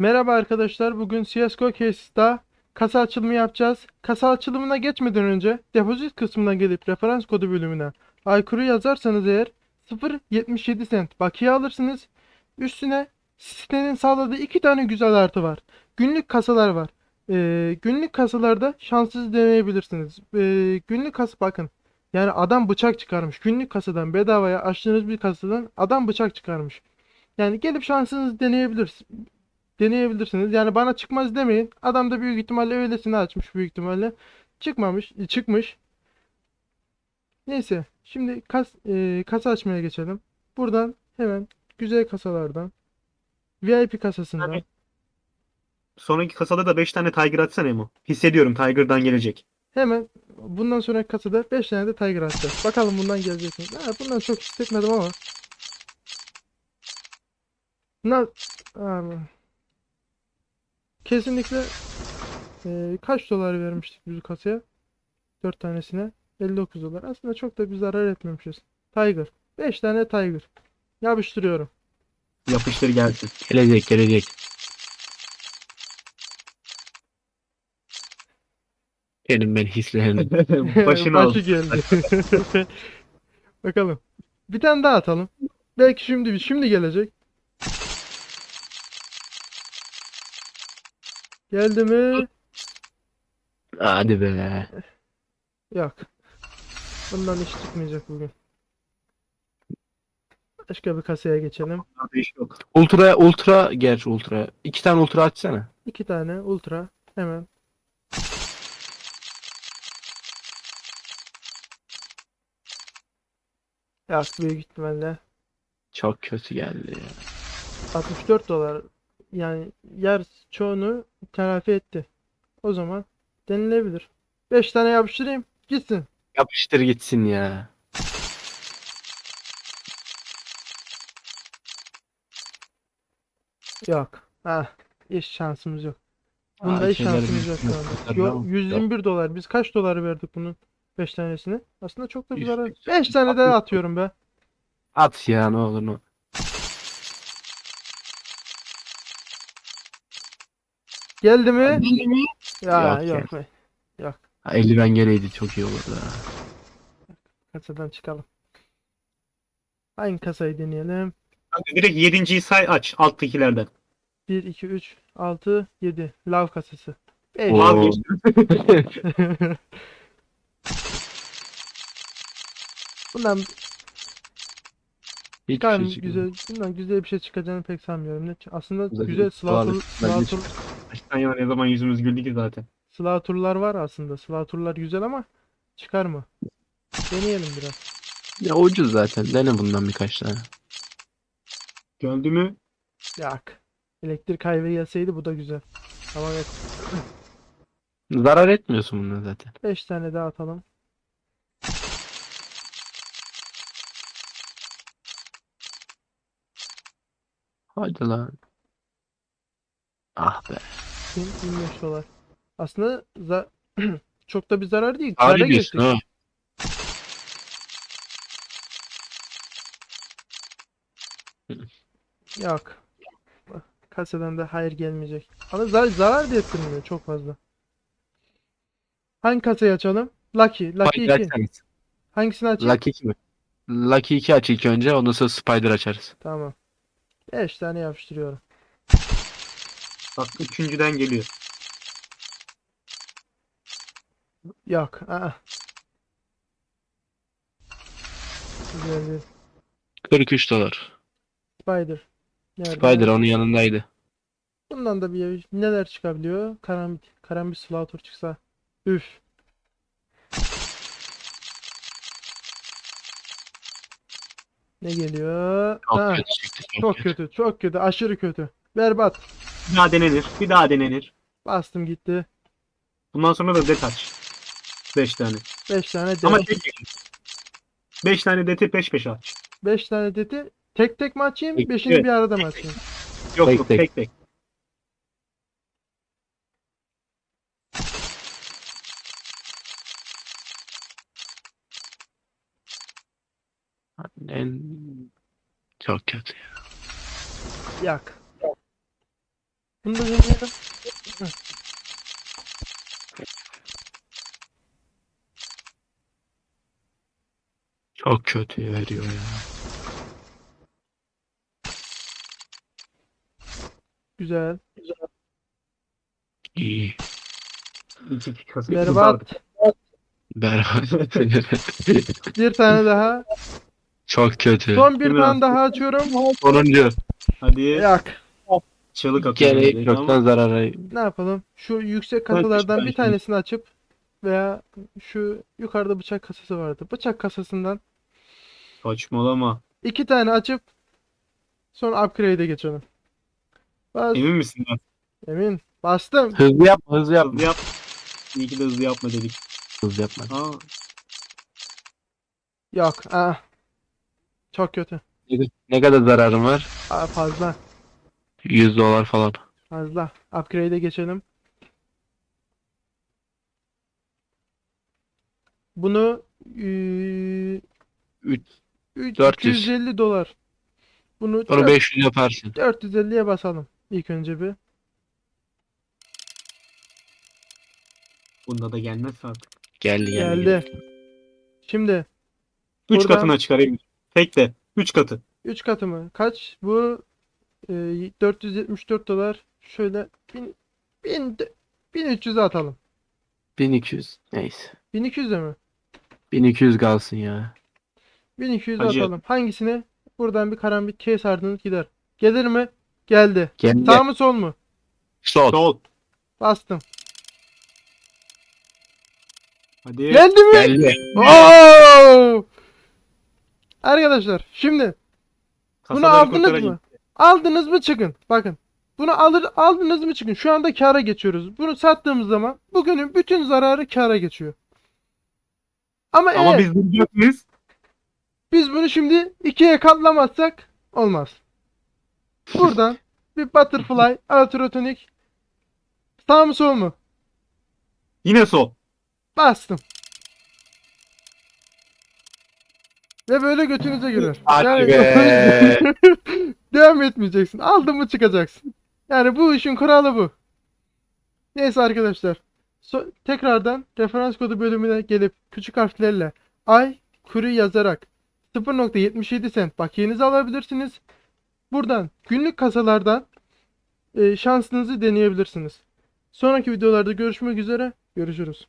Merhaba arkadaşlar. Bugün CSGO Case'da kasa açılımı yapacağız. Kasa açılımına geçmeden önce depozit kısmına gelip referans kodu bölümüne aykırı yazarsanız eğer 0.77 cent bakiye alırsınız. Üstüne sitenin sağladığı iki tane güzel artı var. Günlük kasalar var. Ee, günlük kasalarda şanssız deneyebilirsiniz. Ee, günlük kasa bakın. Yani adam bıçak çıkarmış. Günlük kasadan bedavaya açtığınız bir kasadan adam bıçak çıkarmış. Yani gelip şansınızı deneyebilirsiniz deneyebilirsiniz. Yani bana çıkmaz demeyin. Adam da büyük ihtimalle öylesine açmış büyük ihtimalle. Çıkmamış, e, çıkmış. Neyse, şimdi kas, e, kasa açmaya geçelim. Buradan hemen güzel kasalardan VIP kasasından Evet. Sonraki kasada da 5 tane Tiger atsana Emo. Hissediyorum Tiger'dan gelecek. hemen bundan sonraki kasada 5 tane de Tiger atacağız. Bakalım bundan gelecek mi? Ha, bundan çok hissetmedim ama. Na Abi. Kesinlikle e, kaç dolar vermiştik biz kasaya? 4 tanesine 59 dolar. Aslında çok da bir zarar etmemişiz. Tiger. 5 tane Tiger. Yapıştırıyorum. Yapıştır gelsin. Gelecek gelecek. Benim ben hislerim. Başını al. Başı geldi. Bakalım. Bir tane daha atalım. Belki şimdi şimdi gelecek. Geldi mi? Hadi be. Yok. Bundan iş çıkmayacak bugün. Başka bir kasaya geçelim. Daha iş yok. Ultra ultra gerçi ultra. İki tane ultra açsana. İki tane ultra. Hemen. Yok büyük ihtimalle. Çok kötü geldi ya. 64 dolar. Yani yer çoğunu telafi etti. O zaman denilebilir. 5 tane yapıştırayım. Gitsin. Yapıştır gitsin ya. Yok. Ha, hiç şansımız yok. Bunda Aa, hiç şeyler şansımız yok şu anda. Yo, yok. 121 dolar. Biz kaç dolar verdik bunun 5 tanesini? Aslında çok da bir Yüz- zarar. 5 tane daha atıyorum be. At ya ne olur ne. Geldi mi? Ya Yok yok be. Yok. Ha, eldiven geleydi çok iyi olurdu ha. Kasadan çıkalım. Aynı kasayı deneyelim. Kanka direkt 7.yi say aç alttakilerden. 1, 2, 3, 6, 7. Lav kasası. 5. Oo. Vazgeçtim. Bundan Hiç Tamam şey çıkmadı. güzel, bundan güzel bir şey çıkacağını pek sanmıyorum. Ne, aslında Güzel- güzel Bence Slaughter, Baştan yana ne zaman yüzümüz güldü ki zaten. Slaughter'lar var aslında. Slaughter'lar güzel ama çıkar mı? Deneyelim biraz. Ya ucuz zaten. Dene bundan birkaç tane. Gördü mü? Yak. Elektrik hayve gelseydi bu da güzel. Ama evet. Zarar etmiyorsun bundan zaten. 5 tane daha atalım. Hadi lan. Ah be. 25 dolar. Aslında za- çok da bir zarar değil. Kâra geçtik. ha. Yok. Kasadan da hayır gelmeyecek. Ama za- zarar da ettirmiyor çok fazla. Hangi kasayı açalım? Lucky. Lucky Spider 2. açarız. Hangisini açayım? Lucky 2 mi? Lucky 2 aç ilk önce ondan sonra Spider açarız. Tamam. 5 tane yapıştırıyorum. Bak üçüncüden geliyor. Yok. Aa. Güzel değil. 43 dolar. Spider. Nerede? Spider onun yanındaydı. Bundan da bir neler çıkabiliyor? Karambit. Karambit Slaughter çıksa. Üf. Ne geliyor? Çok Ha, kötü çıktı. Çok, çok kötü. kötü. Çok kötü. Aşırı kötü. Berbat. Bir daha denenir. Bir daha denenir. Bastım gitti. Bundan sonra da det aç. 5 tane. 5 tane Ama det. tek tek. 5 tane deti peş peşe aç. 5 tane deti. Tek tek mi açayım? Tek- 5'ini evet. bir arada mı açayım? Yok Tek yok tek. tek tek. En... Çok kötü. ya. Yak. Bunu da deneyelim. Çok kötü veriyor ya. Güzel. İyi. İki kasa. Berbat. Berbat. Bir tane daha. Çok kötü. Son bir lan? daha açıyorum. Sonuncu. Hadi Yak. Çığlık atıyorum. Gerek dedik yoktan ama zarara. Ne yapalım? Şu yüksek kasalardan bir tanesini açıp veya şu yukarıda bıçak kasası vardı. Bıçak kasasından Saçmalama. iki tane açıp sonra upgrade'e geçelim. Bas. Emin misin lan? Emin. Bastım. Hızlı yapma hızlı yapma. Hızlı yap. İyi ki de hızlı yapma dedik. Hızlı yapma. Aa, Yok. Ah. Çok kötü. Ne kadar zararım var? Aa, fazla. 100 dolar falan. Fazla. Upgrade'e geçelim. Bunu Üç- üç- 400. 250 dolar. Bunu dört- 500 yaparsın. 450'ye basalım. İlk önce bir. bunda da gelmez artık. Geldi geldi. Geldi. Şimdi Üç Buradan- katına çıkarayım. Tek de. Üç katı. 3 katı mı? Kaç? Bu e, 474 dolar. Şöyle 1000 1000 1300'e atalım. 1200. Neyse. 1200'e mi? 1200 kalsın ya. 1200'e Hacı. atalım. Hangisini? Buradan bir karambit K sardınız gider. Gelir mi? Geldi. Geldi. Sağ mı sol mu? Sol. Sol. Bastım. Hadi. Geldi mi? Geldi. Oo! Arkadaşlar şimdi bunu Kasaları aldınız kurtara mı? Aldınız mı çıkın. Bakın. Bunu alır aldınız mı çıkın. Şu anda kâra geçiyoruz. Bunu sattığımız zaman bugünün bütün zararı kâra geçiyor. Ama, Ama eğer biz duracak mıyız? biz bunu şimdi ikiye katlamazsak olmaz. Buradan bir butterfly ultratonik sağ mı sol mu? Yine sol. Bastım. Ve böyle götünüze girer. Hadi be. Devam etmeyeceksin. Aldın mı çıkacaksın. Yani bu işin kuralı bu. Neyse arkadaşlar. So- tekrardan referans kodu bölümüne gelip küçük harflerle ay kuru yazarak 0.77 sent bakiyenizi alabilirsiniz. Buradan günlük kasalardan e, şansınızı deneyebilirsiniz. Sonraki videolarda görüşmek üzere. Görüşürüz.